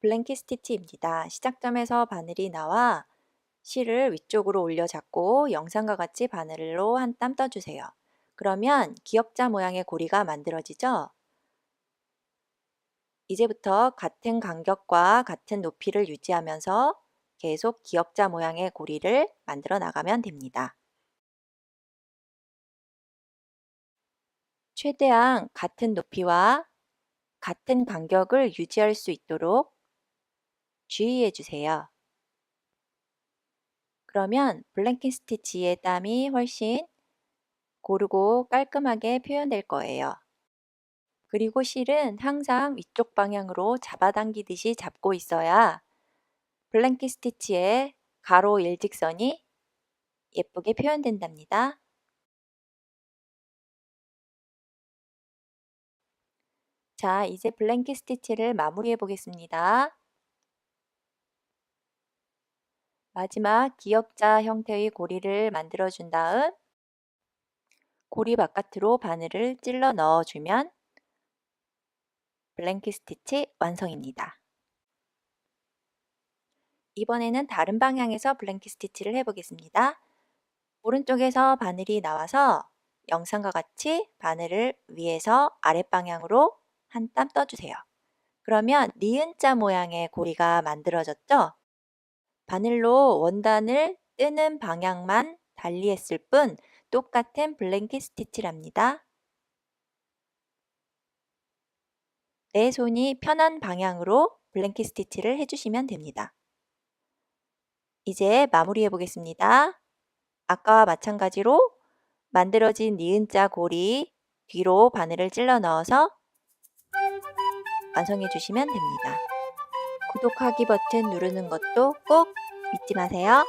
블랭킷 스티치입니다. 시작점에서 바늘이 나와 실을 위쪽으로 올려 잡고 영상과 같이 바늘로 한 땀 떠주세요. 그러면 기역자 모양의 고리가 만들어지죠? 이제부터 같은 간격과 같은 높이를 유지하면서 계속 기역자 모양의 고리를 만들어 나가면 됩니다. 최대한 같은 높이와 같은 간격을 유지할 수 있도록 주의해 주세요. 그러면 블랭킷 스티치의 땀이 훨씬 고르고 깔끔하게 표현될 거예요. 그리고 실은 항상 위쪽 방향으로 잡아당기듯이 잡고 있어야 블랭킷 스티치의 가로 일직선이 예쁘게 표현된답니다. 자, 이제 블랭킷 스티치를 마무리해 보겠습니다. 마지막 기역자 형태의 고리를 만들어 준 다음 고리 바깥으로 바늘을 찔러 넣어주면 블랭킷 스티치 완성입니다. 이번에는 다른 방향에서 블랭킷 스티치를 해보겠습니다. 오른쪽에서 바늘이 나와서 영상과 같이 바늘을 위에서 아랫방향으로 한 땀 떠주세요. 그러면 니은자 모양의 고리가 만들어졌죠? 바늘로 원단을 뜨는 방향만 달리했을 뿐 똑같은 블랭킷 스티치랍니다. 내 손이 편한 방향으로 블랭킷 스티치를 해주시면 됩니다. 이제 마무리해 보겠습니다. 아까와 마찬가지로 만들어진 니은자 고리 뒤로 바늘을 찔러 넣어서 완성해 주시면 됩니다. 구독하기 버튼 누르는 것도 꼭 잊지 마세요.